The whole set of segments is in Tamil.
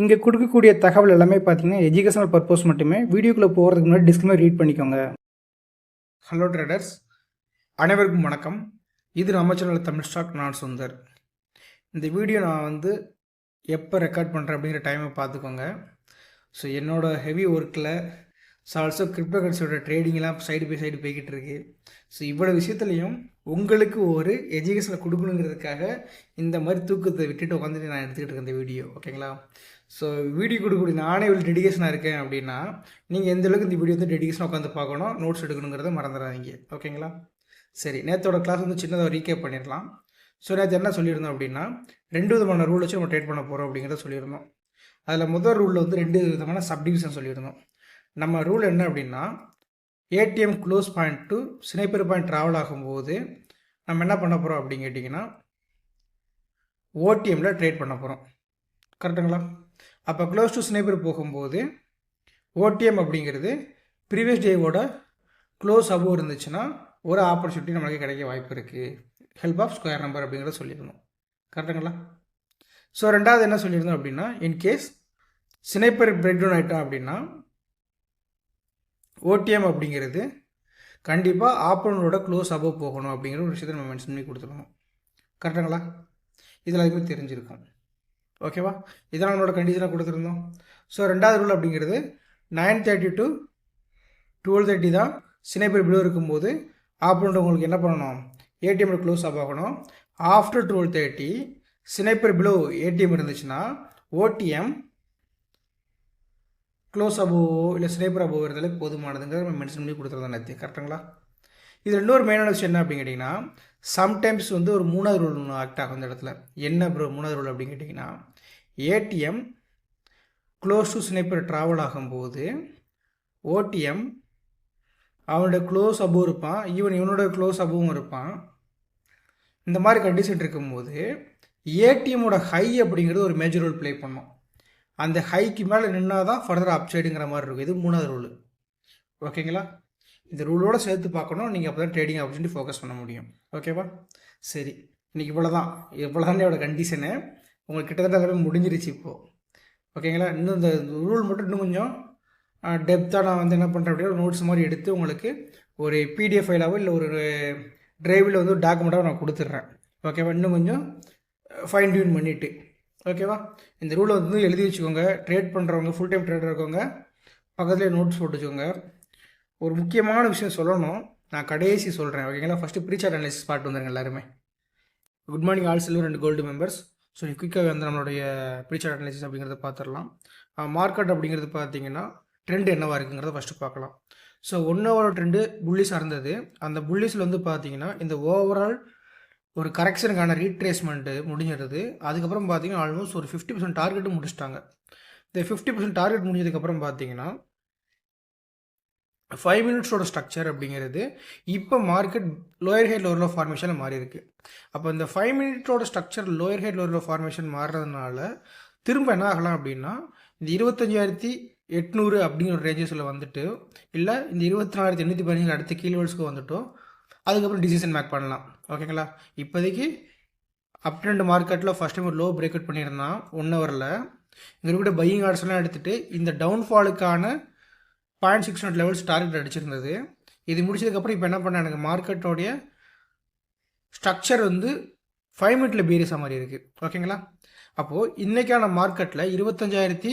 இங்கே கொடுக்கக்கூடிய தகவல் எல்லாமே பார்த்தீங்கன்னா எஜுகேஷனல் பர்பஸ் மட்டுமே வீடியோக்குள்ளே போகிறதுக்கு முன்னாடி டிஸ்கிளைமர் ரீட் பண்ணிக்கோங்க. ஹலோ ட்ரேடர்ஸ் அனைவருக்கும் வணக்கம். இது நம்ம சேனல் தமிழ் ஸ்டாக் நான் சுந்தர். இந்த வீடியோ நான் வந்து எப்போ ரெக்கார்ட் பண்ணுறேன் அப்படிங்கிற டைமை பார்த்துக்கோங்க. ஸோ என்னோடய ஹெவி ஒர்க்கில் ஸோ ஆல்சோ கிரிப்டோ கரன்சியோட ட்ரேடிங்லாம் சைடு பை சைடு போய்கிட்டு இருக்கு. ஸோ இவ்வளோ விஷயத்துலையும் உங்களுக்கு ஒரு எஜுகேஷனை கொடுக்கணுங்கிறதுக்காக இந்த மாதிரி தூக்கத்தை விட்டுட்டு உட்காந்துட்டு நான் எடுத்துக்கிட்டு இருக்கேன் இந்த வீடியோ ஓகேங்களா ஸோ வீடியோ கொடுக்கக்கூடிய நானே இவ்வளோ டெடிகேஷனாக இருக்கேன் அப்படின்னா நீங்கள் எந்த அளவுக்கு இந்த வீடியோ வந்து டெடிகேஷனாக உட்காந்து பார்க்கணும் நோட்ஸ் எடுக்கணுங்கிறத மறந்துடாதீங்க ஓகேங்களா சரி நேற்றோட கிளாஸ் வந்து சின்னதாக ரீகேப் பண்ணிடலாம். ஸோ நேற்று என்ன சொல்லியிருந்தோம் அப்படின்னா ரெண்டு விதமான ரூல் வச்சு நம்ம ட்ரேட் பண்ண போகிறோம் அப்படிங்கிறத சொல்லியிருந்தோம். அதில் முதல் ரூலில் வந்து ரெண்டு விதமான சப்டிவிஷன் சொல்லியிருந்தோம். நம்ம ரூல் என்ன அப்படின்னா ATM close point to sniper point travel ஆகும்போது நம்ம என்ன பண்ண போகிறோம் அப்படின்னு கேட்டிங்கன்னா ஓடிஎம்மில் ட்ரேட் பண்ண போகிறோம் கரெக்டுங்களா? அப்போ க்ளோஸ் டு ஸ்னைப்பர் போகும்போது ஓடிஎம் அப்படிங்கிறது ப்ரீவியஸ் டேவோட க்ளோஸ் அபோவ் இருந்துச்சுன்னா ஒரு ஆப்பர்ச்சுனிட்டி நம்மளுக்கு கிடைக்க வாய்ப்பு இருக்குது ஹெல்ப் ஆஃப் ஸ்கொயர் நம்பர் அப்படிங்கிறத சொல்லியிருந்தோம் கரெக்டுங்களா? ஸோ ரெண்டாவது என்ன சொல்லியிருந்தோம் அப்படின்னா இன்கேஸ் ஸ்னைப்பர் பிரெட் டவுன் ஆகிட்டோம் அப்படின்னா ஓடிஎம் அப்படிங்கிறது கண்டிப்பாக ஆப்பனோட க்ளோஸ் அபவ் போகணும் அப்படிங்கிற ஒரு விஷயத்தை நம்ம மென்ஷன் பண்ணி கொடுத்துருவோம் கரெக்டுங்களா? இதில் அதுக்கு தெரிஞ்சிருக்கும். ஓகேவா? இதெல்லாம் நம்மளோட கண்டிஷனாக கொடுத்துருந்தோம். ஸோ ரெண்டாவது ரூல் அப்படிங்கிறது nine thirty to twelve thirty தான் சினைப்பர் பிளோ இருக்கும்போது ஆப்பனோட உங்களுக்கு என்ன பண்ணணும்? ஏடிஎம்ல க்ளோஸ் அப் ஆகணும். After twelve thirty sniper below ATM இருந்துச்சுன்னா ஓடிஎம் க்ளோஸ் அபோவோ இல்லை ஸ்னேப்பர் அபோவோ இருந்தாலே போதுமானதுங்கிறத நம்ம மென்ஷன் பண்ணி கொடுத்துருந்தோம் நேற்று கரெக்டுங்களா இது இன்னொரு மெயினான விஷயம் என்ன அப்படின்னு கேட்டிங்கன்னா சம்டைம்ஸ் வந்து ஒரு மூணாவது ரூல் ஒன்று ஆக்ட் ஆகும் இந்த இடத்துல. என்ன ப்ரோ மூணாவது ரூல் அப்படின்னு கேட்டிங்கன்னா ATM close to sniper travel ஆகும்போது ஓடிஎம் அவனோட க்ளோஸ் அபோவ் இருப்பான் ஈவன் இவனோட க்ளோஸ் அபோவும் இருப்பான். இந்த மாதிரி கண்டிஷன் இருக்கும்போது ஏடிஎம்மோட ஹை அப்படிங்கிறது ஒரு மேஜர் ரோல் ப்ளே பண்ணும். அந்த ஹைக்கு மேலே நின்னால் தான் ஃபர்தர் அப்சைடுங்கிற மாதிரி இருக்கும். இது மூணாவது ரூல் ஓகேங்களா இந்த ரூலோடு சேர்த்து பார்க்கணும். நீங்கள் அப்போ தான் ட்ரேடிங் ஆப்பர்ச்சுனிட்டி ஃபோக்கஸ் பண்ண முடியும். ஓகேவா சரி. இன்றைக்கி இவ்வளோ தான் இவ்வளோ தான் என்னோட கண்டிஷனு உங்களுக்கு கிட்டத்தட்ட எல்லாமே முடிஞ்சிருச்சு இப்போது ஓகேங்களா இன்னும் இந்த ரூல் மட்டும் இன்னும் கொஞ்சம் டெப்த்தாக நான் வந்து என்ன பண்ணுறேன் அப்படின்னா நோட்ஸ் மாதிரி எடுத்து உங்களுக்கு ஒரு பிடிஎஃப் ஃபைலாவோ இல்லை ஒரு டிரைவில் வந்து ஒரு டாக்குமெண்ட்டாக நான் கொடுத்துட்றேன். ஓகேவா இன்னும் கொஞ்சம் ஃபைன் டியூன் பண்ணிவிட்டு ஓகேவா? இந்த ரூலை வந்து எழுதி வச்சுக்கோங்க. ட்ரேட் பண்ணுறவங்க ஃபுல் டைம் ட்ரேடர் இருக்கவங்க பக்கத்துலேயே நோட்ஸ் போட்டு வச்சுக்கோங்க. ஒரு முக்கியமான விஷயம் சொல்லணும். நான் கடைசி சொல்கிறேன் ஓகேங்களா ஃபஸ்ட்டு ப்ரீச்சார்ட் அனாலிசிஸ் பார்த்து வந்துருங்க எல்லாருமே. Good morning all silver and gold members so குயிக்காக வந்து நம்மளுடைய ப்ரீச்சார்ட் அனாலிசிஸ் அப்படிங்கிறத பார்த்துடலாம். மார்க்கெட் அப்படிங்கிறது பார்த்தீங்கன்னா ட்ரெண்ட் என்னவாக இருக்குங்கிறத ஃபஸ்ட்டு பார்க்கலாம். So one hour trend bullish இருந்தது. அந்த புள்ளிஸில் வந்து பார்த்தீங்கன்னா இந்த ஓவரால் ஒரு கரெக்ஷனுக்கான ரீட்ரேஸ்மெண்ட்டு முடிஞ்சிடுது அதுக்கப்புறம் பார்த்தீங்கன்னா ஆல்மோஸ்ட் ஒரு ஃபிஃப்டி பர்சன்ட் டார்கெட்டும் முடிச்சிட்டாங்க. இந்த ஃபிஃப்டி பர்சன்ட் டார்கெட் முடிஞ்சதுக்கப்புறம் பார்த்தீங்கன்னா ஃபைவ் மினிட்ஸோட ஸ்ட்ரக்சர் அப்படிங்கிறது இப்போ மார்க்கெட் லோயர் ஹெட் லோயர் ஃபார்மேஷனில் மாறி இருக்கு அப்போ இந்த five மினிட்ஸோட structure lower head lower formation மாறுறதுனால திரும்ப என்ன ஆகலாம் அப்படின்னா இந்த இருபத்தஞ்சாயிரத்தி எட்நூறு அப்படிங்கிற ஒரு ரேஞ்சஸில் வந்துட்டு இல்லை இந்த இருபத்தி நாலாயிரத்தி எண்ணூற்றி பதினஞ்சு அடுத்த கீழ்வல்ஸ்க்கு வந்துட்டோம். அதுக்கப்புறம் டிசிஷன் மேக் பண்ணலாம். ஓகேங்களா இப்போதைக்கு அப் ட்ரெண்ட் மார்க்கெட்டில் first time low break out பண்ணியிருந்தான் one ஹவரில் இங்கே இருக்கிற பையிங் ஆர்ட்ஸ்லாம் எடுத்துகிட்டு இந்த டவுன்ஃபாலுக்கான point six hundred levels target அடிச்சிருந்தது. இது முடிச்சதுக்கப்புறம் இப்போ என்ன பண்ண எனக்கு மார்க்கெட்டோடைய ஸ்ட்ரக்சர் வந்து ஃபைவ் மினிட்ல பேரிஸாக மாதிரி இருக்குது ஓகேங்களா அப்போது இன்றைக்கான மார்க்கெட்டில் இருபத்தஞ்சாயிரத்தி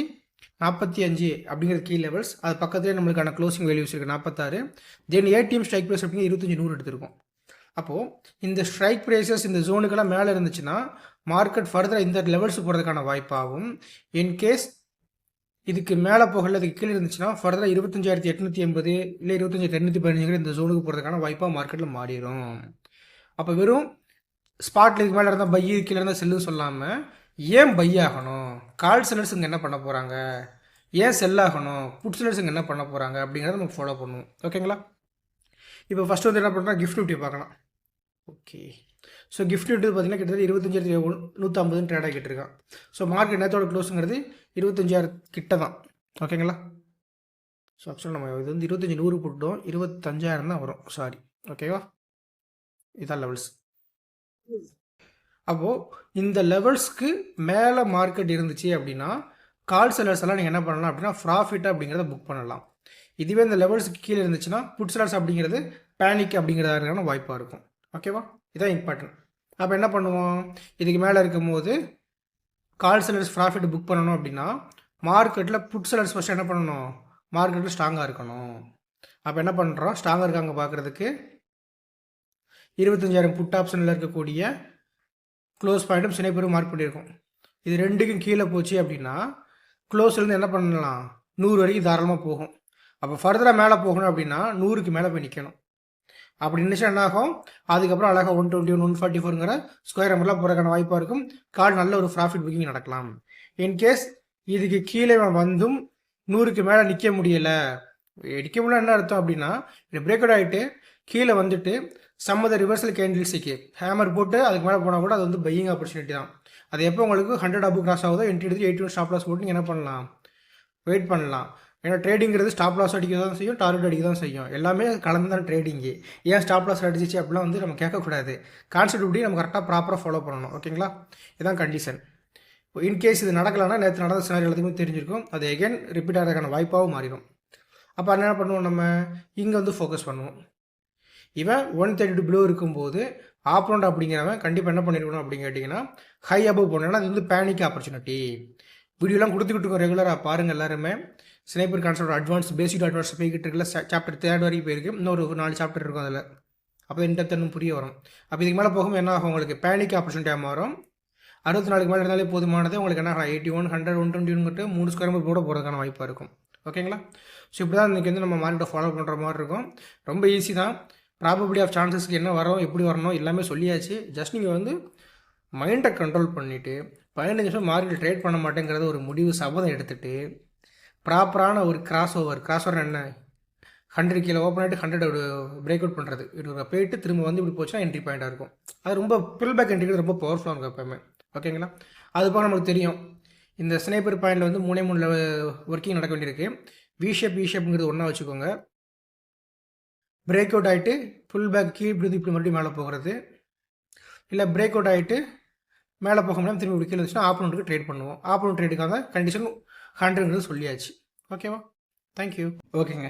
நாற்பத்தி அஞ்சு அப்படிங்கிற கீ லெவல்ஸ் அது பக்கத்துலேயே நம்மளுக்கான க்ளோசிங் வேல்யூஸ் இருக்குது நாற்பத்தாறு தென் ஏடிஎம் ஸ்ட்ரைக் ப்ரைஸ் அப்படிங்கிற இருபத்தஞ்சி நூறு எடுத்திருக்கோம். அப்போது இந்த ஸ்ட்ரைக் ப்ரைஸஸ் இந்த ஜோனுக்கெல்லாம் மேலே இருந்துச்சுன்னா மார்க்கெட் ஃபர்தராக இந்த லெவல்ஸ் போகிறதுக்கான வாய்ப்பாகும். இன்கேஸ் இதுக்கு மேலே போகல இதுக்கு கீழே இருந்துச்சுன்னா ஃபர்தராக இருபத்தஞ்சாயிரத்தி எட்நூற்றி எண்பது இல்லை இருபத்தஞ்சாயிரத்தி எண்ணூற்றி பதினஞ்சுங்கிற இந்த ஜோனுக்கு போகிறதுக்கான வாய்ப்பாக மார்க்கெட்டில் மாறிடும். அப்போ வெறும் ஸ்பாட்டில் இதுக்கு மேலே இருந்தால் பையு கீழே இருந்தால் செல்லுன்னு சொல்லாமல் ஏன் பை ஆகணும் கால் செல்லர்ஸ் இங்கே என்ன பண்ண போகிறாங்க ஏன் செல் ஆகணும் புட் செல்லர்ஸ் இங்கே என்ன பண்ண போகிறாங்க அப்படிங்கிறத நம்ம ஃபாலோ பண்ணுவோம் ஓகேங்களா? இப்போ ஃபஸ்ட்டு வந்து என்ன பண்ணுறோம் கிஃப்ட் நிஃப்டி பார்க்கலாம். ஓகே ஸோ கிஃப்ட் நிஃப்டி பார்த்தீங்கன்னா கிட்டத்தட்ட இருபத்தஞ்சாயிரத்தி நூற்றம்பதுன்னு ட்ரேட் ஆகிட்டு ஸோ மார்க்கெட் நேரத்தோட க்ளோஸுங்கிறது இருபத்தஞ்சாயிரம் கிட்ட தான் ஓகேங்களா? ஸோ ஆக்சுவலாக நம்ம இது வந்து இருபத்தஞ்சி நூறு போட்டோம். இருபத்தஞ்சாயிரம் தான் வரும். சாரி ஓகேவா இதான் லெவல்ஸ் அப்போது இந்த லெவல்ஸ்க்கு மேலே மார்க்கெட் இருந்துச்சு அப்படின்னா கால் செல்லர்ஸ் எல்லாம் நீங்கள் என்ன பண்ணலாம் அப்படின்னா ப்ராஃபிட் அப்படிங்கிறத புக் பண்ணலாம். இதுவே இந்த லெவல்ஸுக்கு கீழே இருந்துச்சுன்னா புட் செல்லர்ஸ் அப்படிங்கிறது பேனிக் அப்படிங்கிறதான வாய்ப்பாக இருக்கும். ஓகேவா இதான் இம்பார்ட்டன்ட் அப்போ என்ன பண்ணுவோம்? இதுக்கு மேலே இருக்கும்போது கால் செல்லர்ஸ் ப்ராஃபிட் புக் பண்ணணும் அப்படின்னா மார்க்கெட்டில் புட் செல்லர்ஸ் ஃபஸ்ட்டு என்ன பண்ணணும்? மார்க்கெட்டில் ஸ்ட்ராங்காக இருக்கணும். அப்போ என்ன பண்ணுறோம் ஸ்ட்ராங்காக இருக்காங்க பார்க்குறதுக்கு இருபத்தஞ்சாயிரம் புட் ஆப்ஷனில் இருக்கக்கூடிய க்ளோஸ் பாயிண்ட்டும் சினைப்பெரும் மார்க் பண்ணியிருக்கோம் இது ரெண்டுக்கும் கீழே போச்சு அப்படின்னா க்ளோஸ்லேருந்து என்ன பண்ணலாம்? நூறு வரைக்கும் தாராளமாக போகும். அப்போ ஃபர்தராக மேலே போகணும் அப்படின்னா நூறுக்கு மேலே போய் நிற்கணும் அப்படி நினச்சா என்ன ஆகும்? அதுக்கப்புறம் அழகாக one twenty one one forty ஃபோருங்கிற square நம்பர்லாம் போகிறதுக்கான வாய்ப்பாக இருக்கும். கார்டு நல்ல ஒரு ப்ராஃபிட் புக்கிங் நடக்கலாம். இன்கேஸ் இதுக்கு கீழே வந்தும் நூறுக்கு மேலே நிற்க முடியலை. நிற்க முடியல என்ன அர்த்தம் அப்படின்னா இது பிரேக் அவுட் ஆகிட்டு கீழே வந்துட்டு சம்மத ரிவர்சல் கேண்டில்ஸுக்கு ஹேமர் போட்டு அதுக்கு மேலே போனால் கூட அது வந்து பையிங் ஆப்பர்ச்சுனிட்டி தான். அது எப்போ உங்களுக்கு ஹண்ட்ரட் அப்பு கிராஸ் ஆகுதோ என்ட்ரி எடுத்து எயிட்டி ஒன் ஸ்டாப் லாஸ் போட்டு நீங்கள் என்ன பண்ணலாம்? வெயிட் பண்ணலாம். ஏன்னா ட்ரேடிங்கிறது ஸ்டாப் லாஸ் அடிக்க தான் செய்யும் டார்கெட் அடிக்க தான் செய்யும். எல்லாமே கலந்து தான் ட்ரேடிங்கு ஏன் ஸ்டாப் லாஸ் அடிச்சிச்சு அப்படிலாம் வந்து நம்ம கேட்கக்கூடாது. கான்செப்ட் இப்படி நம்ம கரெக்டாக ப்ராப்பராக ஃபாலோ பண்ணணும். ஓகேங்களா இதுதான் கண்டிஷன் இப்போ இன்கேஸ் இது நடக்கலைன்னா நேற்று நடந்த சினாரி எல்லாத்துக்குமே தெரிஞ்சிருக்கும். அது எகைன் ரிப்பீட் ஆகிறதுக்கான வாய்ப்பாகவும் மாறிடும். அப்போ என்ன பண்ணுவோம் நம்ம? இங்கே வந்து ஃபோக்கஸ் பண்ணுவோம். இவன் ஒன் தேர்ட்டி டூ ப்ளூ இருக்கும்போது ஆப்ரண்ட் அப்படிங்கிறவன் கண்டிப்பாக என்ன பண்ணிருக்கணும் அப்படின்னு கேட்டிங்கன்னா ஹை அபவ் போனேன்னா அது வந்து பேனிக் ஆப்பர்ச்சுனிட்டி வீடியோலாம் கொடுத்துக்கிட்டு இருக்கோம் ரெகுலராக பாருங்கள் எல்லாருமே. Sniper concept advance basic advance போய்கிட்டு இருக்குல்ல. சாப்டர் தேர்ட் வரைக்கும் போயிருக்கு. இன்னொரு ஒரு நாலு சாப்டர் இருக்கும் அதில். அப்போ இன்டர்த்தனும் புரிய வரும். அப்போ இதுக்கு மேலே போகும் என்ன ஆகும் உங்களுக்கு? பேனிக் ஆப்பர்ச்சுனிட்டியாக மாறும். அறுபத்தி நாலுக்கு மேலே இருந்தாலே போதுமானது. உங்களுக்கு என்ன eighty one hundred one twenty மூணு ஸ்கொயர் மீட்டர் கூட போகிறதுக்கான வாய்ப்பாக இருக்கும். ஓகேங்களா ஸோ இப்படி தான் இன்றைக்கி வந்து நம்ம மார்க்கெட்டை ஃபாலோ பண்ணுற மாதிரி இருக்கும். ரொம்ப ஈஸி தான். ப்ராபபிலிட்டி ஆஃப் சான்சஸ்க்கு என்ன வரோம் எப்படி வரணும் எல்லாமே சொல்லியாச்சு. ஜஸ்ட் நீங்கள் வந்து மைண்டை கண்ட்ரோல் பண்ணிவிட்டு பதினஞ்சு நிமிஷம் மார்க்கெட் ட்ரேட் பண்ண மாட்டேங்கிறத ஒரு முடிவு சபதம் எடுத்துகிட்டு ப்ராப்பரான ஒரு கிராஸ் ஓவர் கிராஸ் ஓவர் என்ன? ஹண்ட்ரட் கீழே ஓப்பன் ஆகிட்டு ஹண்ட்ரட் பிரேக் அவுட் பண்ணுறது இது போயிட்டு திரும்ப வந்து இப்படி போச்சுன்னா என்ட்ரி பாயிண்ட்டாக இருக்கும். அது ரொம்ப பில் பேக் என்ட்ரி ரொம்ப பவர்ஃபுல்லாக இருக்கும் எப்போயுமே ஓகேங்களா அது போக நமக்கு தெரியும். இந்த ஸ்னேப்பர் பாயிண்ட்டில் வந்து மூணே மூணு ஒர்க்கிங் நடக்க வேண்டியிருக்கு. வி ஷேப் வி ஒன்றா வச்சுக்கோங்க. பிரேக் அவுட் ஆகிட்டு ஃபுல் பேக் கீழ் இப்படி இப்படி மறுபடியும் மேலே போகிறது. இல்லை பிரேக் அவுட் ஆகிட்டு மேலே போக முடியாமல் திரும்பி இப்படி கீழே வச்சுன்னா ஆப்போனண்ட்டுக்கு ட்ரேட் பண்ணுவோம். ஆப்போனண்ட் ட்ரேடுக்காக கண்டிஷன் ஹண்ட்ரட்ங்கிறது சொல்லியாச்சு. ஓகேவா தேங்க்யூ ஓகேங்க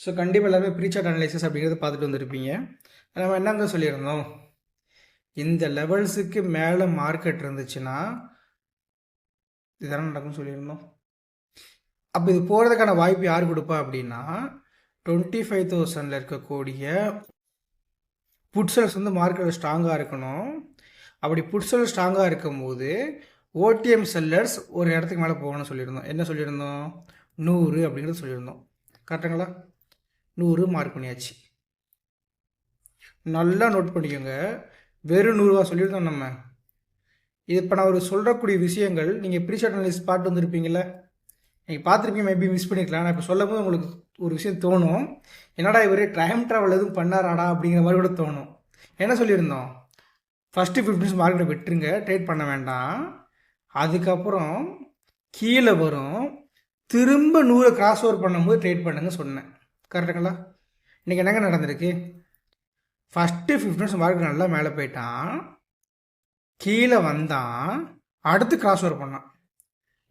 ஸோ கண்டிப்பாக எல்லாருமே ப்ரீசார்ட் அனலைசிஸ் அப்படிங்கிறத பார்த்துட்டு வந்திருப்பீங்க. நம்ம என்னங்க சொல்லியிருந்தோம்? இந்த லெவல்ஸுக்கு மேலே மார்க்கெட் இருந்துச்சுன்னா இதெல்லாம் நடக்கும்னு சொல்லியிருந்தோம். அப்போ இது போகிறதுக்கான வாய்ப்பு யார் கொடுப்பா அப்படின்னா டுவெண்ட்டி ஃபைவ் தௌசண்டில் இருக்கக்கூடிய புட்சல்ஸ் வந்து மார்க்கெட்டில் ஸ்ட்ராங்காக இருக்கணும். அப்படி புட்சல் ஸ்ட்ராங்காக இருக்கும்போது ஓடிஎம் செல்லர்ஸ் ஒரு இடத்துக்கு மேலே போகணும்னு சொல்லியிருந்தோம். என்ன சொல்லியிருந்தோம்? நூறு அப்படிங்கிறது சொல்லியிருந்தோம். கரெக்டுங்களா நூறு மார்க் பண்ணியாச்சு. நல்லா நோட் பண்ணிக்கோங்க. வெறும் நூறுரூவா சொல்லியிருந்தோம் நம்ம. இது இப்போ நான் ஒரு சொல்கிறக்கூடிய விஷயங்கள் நீங்கள் ப்ரீஷர்ட் அனலிஸ்ட் பாட்டு வந்திருப்பீங்களே நீங்கள் பார்த்துருப்பீங்க மேபி மிஸ் பண்ணிக்கலாம் நான் இப்போ சொல்லும் போது உங்களுக்கு ஒரு விஷயம் தோணும். என்னடா இவர் டைம் ட்ராவல் எதுவும் பண்ணாராடா அப்படிங்கிற மாதிரி கூட தோணும். என்ன சொல்லியிருந்தோம்? ஃபஸ்ட்டு ஃபிஃப்டின்ஸ் மார்க்கெட்டை விட்டுருங்க ட்ரேட் பண்ண வேண்டாம். அதுக்கப்புறம் கீழே வரும். திரும்ப நூறு கிராஸ் ஓவர் பண்ணும்போது ட்ரேட் பண்ணுங்க சொன்னேன். கரெக்டுங்களா இன்றைக்கி என்னங்க நடந்திருக்கு? ஃபஸ்ட்டு ஃபிஃப்டின்ஸ் மார்க்கெட் நல்லா மேலே போயிட்டான். கீழே வந்தான். அடுத்து கிராஸ் ஓவர் பண்ணான்.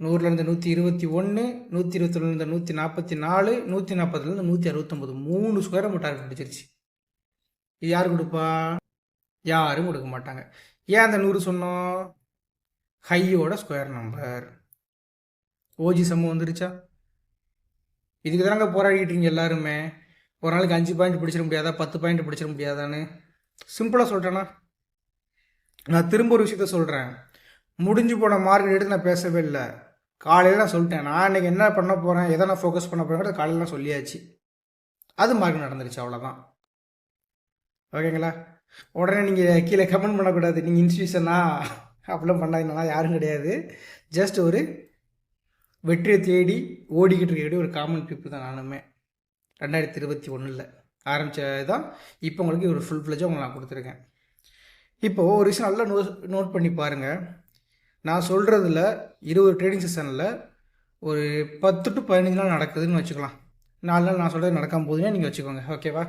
நூறுலேருந்து நூற்றி இருபத்தி ஒன்று நூற்றி இருபத்தொன்னுலேருந்து நூற்றி நாற்பத்தி நாலு நூற்றி நாற்பதுலேருந்து நூற்றி அறுபத்தொம்பது மூணு ஸ்கொயர் நம்ம டார்கெட் பிடிச்சிருச்சு. இது யார் கொடுப்பா? யாரும் கொடுக்க மாட்டாங்க. ஏன் அந்த நூறு சொன்னோம்? ஹையோட ஸ்கொயர் நம்பர் ஓஜி சம்மு வந்துருச்சா? இதுக்கு தானங்க போராடிட்டு இருக்கீங்க எல்லாருமே? ஒரு நாளைக்கு அஞ்சு பாயிண்ட் பிடிச்சிட முடியாதா? பத்து பாயிண்ட் பிடிச்சிட முடியாதான்னு. சிம்பிளாக சொல்கிறேன்னா நான் திரும்ப ஒரு விஷயத்த சொல்கிறேன் முடிஞ்சு போன மார்க்கெட் எடுத்து நான் பேசவே இல்லை. காலையில் நான் சொல்லிட்டேன். நான் இன்றைக்கி என்ன பண்ண போகிறேன் எதை நான் ஃபோக்கஸ் பண்ண போகிறேன் காலையில் நான் சொல்லியாச்சு. அது மாதிரி நடந்துருச்சு அவ்வளோதான் ஓகேங்களா? உடனே நீங்கள் கீழே கமெண்ட் பண்ணக்கூடாது. நீங்கள் இன்ஸ்டியூஷனா அப்படிலாம் பண்ணாதீங்கன்னா யாரும் கிடையாது. ஜஸ்ட் ஒரு வெற்றியை தேடி ஓடிக்கிட்டு இருக்க ஒரு காமன் பீப்புள் தான் நானுமே. ரெண்டாயிரத்தி இருபத்தி ஒன்றில் ஆரம்பித்தது தான் இப்போ உங்களுக்கு ஒரு ஃபுல் ஃப்ளெஜாக உங்களுக்கு நான் கொடுத்துருக்கேன். இப்போது ஒரு விஷயம் நல்லா நோ நோட் பண்ணி பாருங்கள் நான் சொல்கிறதுல இருபது ட்ரேடிங் செஷனில் ஒரு பத்து டு பதினஞ்சு நாள் நடக்குதுன்னு வச்சுக்கலாம். நாலு நாள் நான் சொல்கிறது நடக்காம போதுன்னே நீங்கள் வச்சுக்கோங்க. ஓகேவா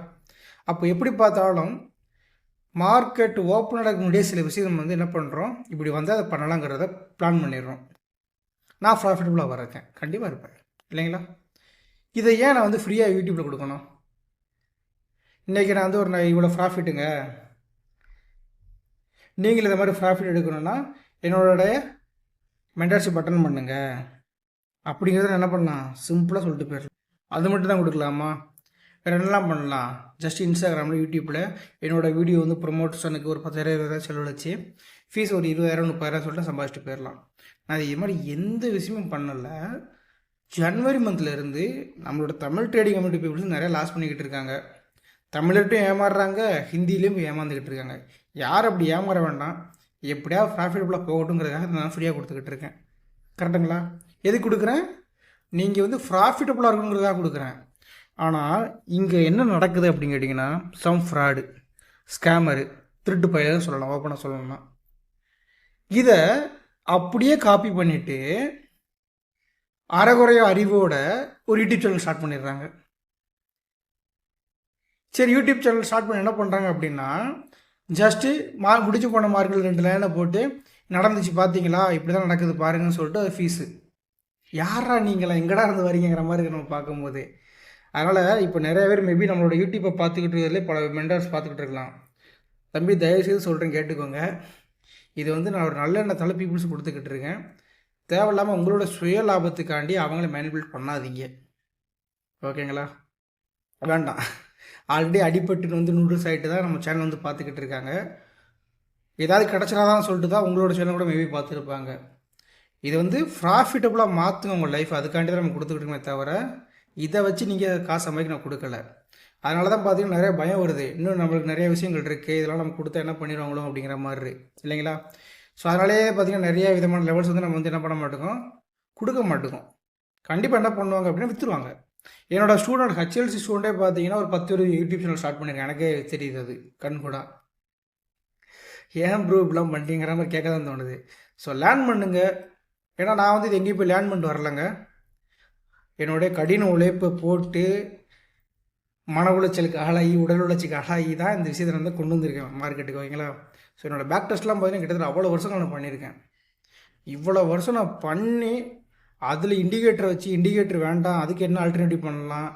அப்போ எப்படி பார்த்தாலும் மார்க்கெட் ஓப்பன் நடக்க முடிய சில விஷயம் நம்ம வந்து என்ன பண்ணுறோம் இப்படி வந்து அதை பண்ணலாங்கிறத பிளான் பண்ணிடுறோம். நான் ப்ராஃபிட்டபுளாக வரேன் கண்டிப்பாக இருப்பேன். இல்லைங்களா? இதை ஏன் நான் வந்து ஃப்ரீயாக யூடியூப்பில் கொடுக்கணும்? இன்றைக்கி நான் வந்து ஒரு நான் இவ்வளோ ப்ராஃபிட்டுங்க நீங்கள் இந்த மாதிரி ப்ராஃபிட் எடுக்கணும்னா என்னோட மென்டர்ஷிப் பட்டன் பண்ணுங்க. அப்படிங்கிறத என்ன பண்ணலாம்? சிம்பிளாக சொல்லிட்டு போயிடலாம். அது மட்டும் தான் கொடுக்கலாமா? வேறு என்னலாம் பண்ணலாம்? ஜஸ்ட் இன்ஸ்டாகிராமில் யூடியூப்பில் என்னோடய வீடியோ வந்து ப்ரொமோஷனுக்கு ஒரு பத்தாயிரம் இருபதாயிரம் செலவழிச்சு ஃபீஸ் ஒரு இருபதாயிரம் முப்பதாயிரம் சொல்லிட்டு சம்பாதிச்சுட்டு போயிடலாம். நான் இது மாதிரி எந்த விஷயமும் பண்ணலை. ஜனவரி மந்த்லேருந்து நம்மளோட தமிழ் ட்ரேடிங் கம்யூனிட்டி பீப்புள்ஸ் நிறையா லாஸ் பண்ணிக்கிட்டு இருக்காங்க. தமிழர்கிட்டையும் ஏமாறுறாங்க ஹிந்திலையும் ஏமாந்துக்கிட்டு இருக்காங்க. யார் அப்படி ஏமாற வேண்டாம்? எப்படியாவது ப்ராஃபிட்டபுளாக போகட்டுங்கிறதுக்காக நான் ஃப்ரீயாக கொடுத்துக்கிட்டு இருக்கேன். கரெக்டுங்களா எது கொடுக்குறேன்? நீங்கள் வந்து ப்ராஃபிட்டபுளாக இருக்கணுங்கிறதுக்காக கொடுக்குறேன். ஆனால் இங்கே என்ன நடக்குது அப்படின்னு கேட்டிங்கன்னா சம் ஃப்ராடு ஸ்கேமரு திருட்டு பயிலும் சொல்லலாம் ஓப்பனாக சொல்லணும்னா. இதை அப்படியே காப்பி பண்ணிவிட்டு அறகுறைய அறிவோட ஒரு யூடியூப் சேனல் ஸ்டார்ட் பண்ணிடுறாங்க. சரி யூடியூப் சேனல் ஸ்டார்ட் பண்ணி என்ன பண்ணுறாங்க அப்படின்னா ஜஸ்ட்டு மா முடிச்சு போன மார்க்கில் ரெண்டு லைனை போட்டு நடந்துச்சு பார்த்தீங்களா இப்படி தான் நடக்குது பாருங்கன்னு சொல்லிட்டு அது ஃபீஸு யாரா நீங்களா? எங்கடா இருந்து வரீங்கிற மாதிரி நம்ம பார்க்கும்போது. அதனால் இப்போ நிறைய பேர் மேபி நம்மளோட யூடியூப்பை பார்த்துக்கிட்டு இருக்கிறதுலே பல மெண்டர்ஸ் பார்த்துக்கிட்டு இருக்கலாம். தம்பி தயவுசெய்து சொல்கிறேன் கேட்டுக்கோங்க. இது வந்து நான் ஒரு நல்ல எண்ணத்தால பீப்புள்ஸ் கொடுத்துக்கிட்டு இருக்கேன். தேவையில்லாமல் உங்களோட சுய லாபத்துக்காண்டி அவங்கள மேனிபுலேட் பண்ணாதீங்க. ஓகேங்களா வேண்டாம். ஆல்ரெடி அடிபட்டுன்னு வந்து நூடுல்ஸ் ஆகிட்டு தான் நம்ம சேனல் வந்து பார்த்துக்கிட்டு இருக்காங்க. ஏதாவது கிடச்சிடாதான் சொல்லிட்டு தான் உங்களோட சேனல் கூட மேபி பார்த்துருப்பாங்க. இது வந்து ப்ராஃபிட்டபுளாக மாற்றுங்க உங்கள் லைஃப் அதுக்காண்டி தான் நம்ம கொடுத்துக்கிட்டுமே தவிர இதை வச்சு நீங்கள் காசு சமைக்க நான் கொடுக்கல. அதனால தான் பார்த்தீங்கன்னா நிறைய பயம் வருது. இன்னும் நம்மளுக்கு நிறைய விஷயங்கள் இருக்குது இதெல்லாம் நம்ம கொடுத்தா என்ன பண்ணிடுவாங்களோ அப்படிங்கிற மாதிரி. இல்லைங்களா? ஸோ அதனாலே பார்த்திங்கன்னா நிறைய விதமான லெவல்ஸ் வந்து நம்ம வந்து என்ன பண்ண மாட்டோம்? கொடுக்க மாட்டோம். கண்டிப்பாக என்ன பண்ணுவாங்க அப்படின்னா விற்றுருவாங்க என்னோடய ஸ்டூடெண்ட் ஹெச்எல்சி ஸ்டூடெண்ட்டே பார்த்தீங்கன்னா ஒரு பத்து ஒரு யூடியூப் சேனல் ஸ்டார்ட் பண்ணியிருக்கேன் எனக்கே தெரியுது அது கண் கூட. ஏன் ப்ரூ இப்படிலாம் பண்ணிங்கிற மாதிரி கேட்க தான் தோணுது. ஸோ லேர்ன் பண்ணுங்க. ஏன்னா நான் வந்து இது எங்கேயும் போய் லேர்ன் பண்ணிட்டு வரலங்க. என்னுடைய கடின உழைப்பை போட்டு மன உளைச்சலுக்கு ஆளாகி உடல் உளைச்சலுக்கு ஆளாகி தான் இந்த விஷயத்தை வந்து கொண்டு வந்திருக்கேன் மார்க்கெட்டுக்கு வைங்களா ஸோ என்னோடய பேக் டெஸ்ட்லாம் பார்த்தீங்கன்னா கிட்டத்தட்ட அவ்வளோ வருஷம் நான் பண்ணியிருக்கேன். இவ்வளோ வருஷம் நான் பண்ணி அதில் இண்டிகேட்டரை வச்சு இண்டிகேட்டர் வேண்டாம் அதுக்கு என்ன ஆல்டர்னேட்டிவ் பண்ணலாம்?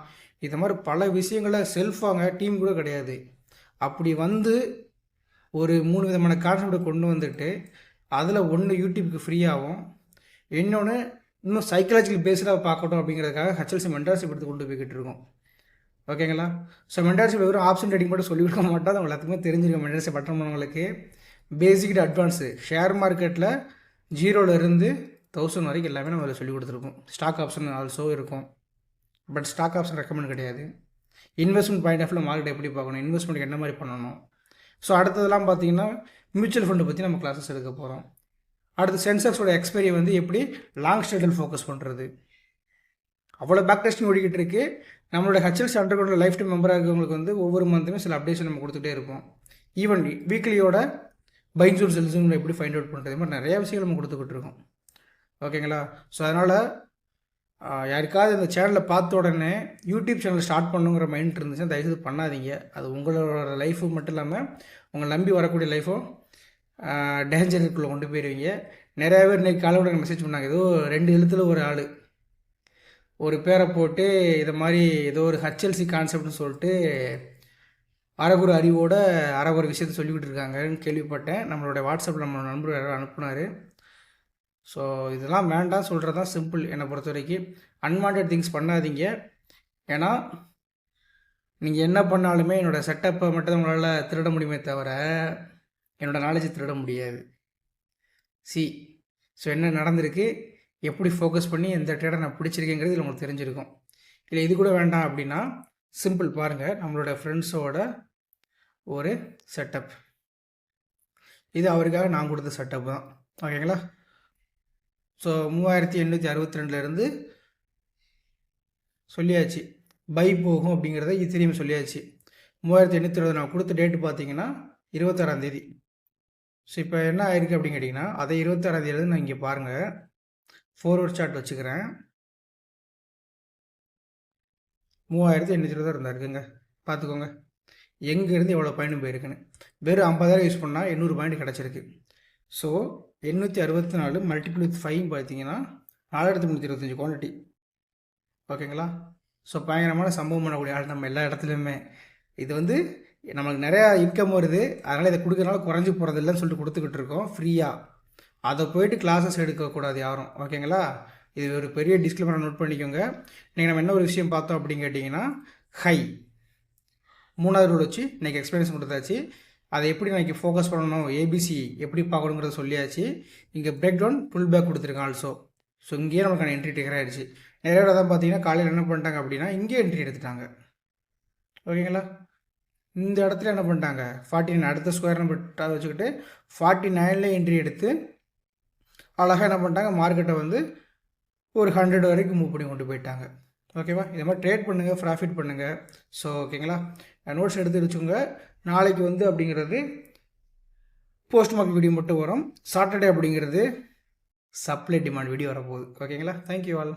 இது மாதிரி பல விஷயங்களை செல்ஃபாங்க டீம் கூட கிடையாது. அப்படி வந்து ஒரு மூணு விதமான கான்செப்டை கொண்டு வந்துட்டு அதில் ஒன்று யூடியூப்க்கு ஃப்ரீயாகும் இன்னொன்று இன்னும் சைக்கலாஜிக்கல் பேஸ்டாக பார்க்கட்டும் அப்படிங்கிறதுக்காக ஹெச்எல்சி மென்டார்ஷிப் எடுத்து கொண்டு போய்கிட்டு இருக்கோம். ஓகேங்களா ஸோ மென்டார்ஷிப் வெறும் ஆப்ஷன் ட்ரேடிங் மட்டும் சொல்லி கொடுக்க மாட்டோம். அது எல்லாத்துக்குமே தெரிஞ்சிருக்கும் மென்டார்ஷிப் பட்டன் பண்ணவங்களுக்கு பேசிக் அட்வான்ஸு ஷேர் மார்க்கெட்டில் ஜீரோலேருந்து தௌசண்ட் வரைக்கும் எல்லாமே நம்ம அதில் சொல்லி கொடுத்துருக்கோம். ஸ்டாக் ஆப்ஷன் ஆல்சோ இருக்கும். பட் ஸ்டாக் ஆப்ஷன் ரெக்கமெண்ட் கிடையாது. இன்வெஸ்ட்மெண்ட் பாயிண்ட் ஆஃப்ல மார்க்கெட் எப்படி பார்க்கணும்? இன்வெஸ்ட்மெண்ட் என்ன மாதிரி பண்ணணும்? ஸோ அடுத்ததெல்லாம் பார்த்தீங்கன்னா மியூச்சுவல் ஃபண்டை பற்றி நம்ம கிளாஸஸ் எடுக்க போகிறோம் அடுத்து சென்செக்ஸோட எக்ஸ்பைரி வந்து எப்படி லாங் ஸ்டேட்டில் ஃபோக்கஸ் பண்ணுறது அவ்வளோ பேக் டெஸ்டிங் ஓடிக்கிட்டு இருக்குது நம்மளோட ஹெச்எல்சி அண்டர் லைஃப் டைம் மெம்பராக இருக்கிறவங்களுக்கு வந்து ஒவ்வொரு மந்த்துமே சில அப்டேஷன் நம்ம கொடுத்துட்டே இருப்போம். ஈவன் வீக்லியோட பைன்சூர் செல்ஸுங்களை எப்படி ஃபைண்ட் அவுட் பண்ணுறது மாதிரி நிறைய விஷயங்கள் நம்ம கொடுத்துக்கிட்டு இருக்கோம். ஓகேங்களா? ஸோ அதனால் யாருக்காவது இந்த சேனலை பார்த்த உடனே யூடியூப் சேனல் ஸ்டார்ட் பண்ணுங்கிற மைண்ட் இருந்துச்சுன்னா தயவுசெய்து பண்ணாதீங்க. அது உங்களோட லைஃபு மட்டும் இல்லாமல் உங்களை நம்பி வரக்கூடிய லைஃபும் டேஞ்சருக்குள்ளே கொண்டு போயிடுவீங்க நிறையா பேர் இன்றைக்கி காலையோட மெசேஜ் பண்ணாங்க. ஏதோ ரெண்டு எழுத்தில் ஒரு ஆள். ஒரு பேரை போட்டு இதை மாதிரி ஏதோ ஒரு ஹச்எல்சி கான்செப்ட்னு சொல்லிட்டு அறகுறு அறிவோட அறகுறு விஷயத்தை சொல்லிக்கிட்டு இருக்காங்கன்னு கேள்விப்பட்டேன். நம்மளோட வாட்ஸ்அப்பில் நம்ம நண்பர் யாரோ அனுப்புனார். ஸோ இதெல்லாம் வேண்டாம் சொல்கிறது தான் சிம்பிள் என்னை பொறுத்த வரைக்கும் அன்வான்ட் திங்ஸ் பண்ணாதீங்க. ஏன்னா நீங்கள் என்ன பண்ணாலுமே என்னோடய செட்டப்பை மட்டும் உங்களால் திருட முடியுமே தவிர என்னோடய நாலேஜை திருட முடியாது. சி ஸோ என்ன நடந்திருக்கு? எப்படி ஃபோக்கஸ் பண்ணி எந்த ட்ரேடை நான் பிடிச்சிருக்கேங்கிறது இதில் உங்களுக்கு தெரிஞ்சிருக்கும். இல்லை இது கூட வேண்டாம் அப்படின்னா சிம்பிள் பாருங்கள் நம்மளோட ஃப்ரெண்ட்ஸோட ஒரு செட்டப் இது அவருக்காக நான் கொடுத்த செட்டப் தான். ஓகேங்களா ஸோ மூவாயிரத்தி எண்ணூற்றி அறுபத்தி ரெண்டுலேருந்து சொல்லியாச்சு பை போகும் அப்படிங்கிறத இத்திரியும் சொல்லியாச்சு. மூவாயிரத்தி எண்ணூற்றி இருபது நான் கொடுத்த டேட்டு பார்த்தீங்கன்னா இருபத்தாறாந்தேதி ஸோ இப்போ என்ன ஆயிருக்கு அப்படின்னு கேட்டிங்கன்னா அதை இருபத்தாறாந்தேதி நான் இங்கே பாருங்கள் ஃபோர்வர்ட் சார்ட் வச்சுக்கிறேன். மூவாயிரத்தி எண்ணூற்றி இருபது இருந்தால் இருக்குங்க பார்த்துக்கோங்க. எங்கேருந்து எவ்வளோ பாயிண்ட் போயிருக்குன்னு. வெறும் ஐம்பதாயிரம் யூஸ் பண்ணால் எண்ணூறு பாயிண்ட் கிடச்சிருக்கு. ஸோ எண்ணூற்றி அறுபத்தி நாலு மல்டிபிள் வித் ஃபைவ் பார்த்தீங்கன்னா நாலாயிரத்தி முந்நூற்றி இருபத்தஞ்சி குவான்டிட்டி ஓகேங்களா? ஸோ பயங்கரமான சம்பவம் பண்ணக்கூடிய ஆள் நம்ம எல்லா இடத்துலையுமே. இது வந்து நம்மளுக்கு நிறையா இன்கம் வருது. அதனால் இதை கொடுக்கறனால குறைஞ்சி போகிறது இல்லைன்னு சொல்லிட்டு கொடுத்துக்கிட்டு இருக்கோம். ஃப்ரீயாக அதை போயிட்டு கிளாஸஸ் எடுக்கக்கூடாது யாரும். ஓகேங்களா? இது ஒரு பெரிய டிஸ்கிளைமரை நோட் பண்ணிக்கோங்க. நீங்கள் நம்ம என்ன ஒரு விஷயம் பார்த்தோம் அப்படின்னு கேட்டிங்கன்னா ஹை மூணாவது ரூல் வச்சு இன்றைக்கி எக்ஸ்பீரியன்ஸ் கொடுத்தாச்சு. அதை எப்படி நாளைக்கு ஃபோக்கஸ் பண்ணணும்? ஏபிசி எப்படி பார்க்கணுங்கிறத சொல்லியாச்சு. இங்கே பிரேக் டவுன் புல் பேக் கொடுத்துருக்கேன் ஆல்சோ ஸோ இங்கேயே நமக்கான என்ட்ரி டிகர் ஆகிடுச்சு நிறைய இடம் தான் பார்த்தீங்கன்னா காலையில் என்ன பண்ணிட்டாங்க அப்படின்னா இங்கே என்ட்ரி எடுத்துட்டாங்க. ஓகேங்களா இந்த இடத்துல என்ன பண்ணிட்டாங்க? ஃபார்ட்டி நைன் அடுத்த ஸ்கொயர் நம்பர் வச்சுக்கிட்டு ஃபார்ட்டி நைனில் என்ட்ரி எடுத்து அழகாக என்ன பண்ணிட்டாங்க? மார்க்கெட்டை வந்து ஒரு ஹண்ட்ரட் வரைக்கும் மூவ் பண்ணி கொண்டு போயிட்டாங்க. ஓகேவா? இதே மாதிரி ட்ரேட் பண்ணுங்கள் ப்ராஃபிட் பண்ணுங்கள் ஸோ ஓகேங்களா நோட்ஸ் எடுத்து வச்சுக்கோங்க. நாளைக்கு வந்து அப்படிங்கிறது போஸ்ட் மார்க் வீடியோ மட்டும் வரும். சாட்டர்டே அப்படிங்கிறது சப்ளை டிமாண்ட் வீடியோ வரப்போகுது. ஓகேங்களா தேங்க்யூ ஆல்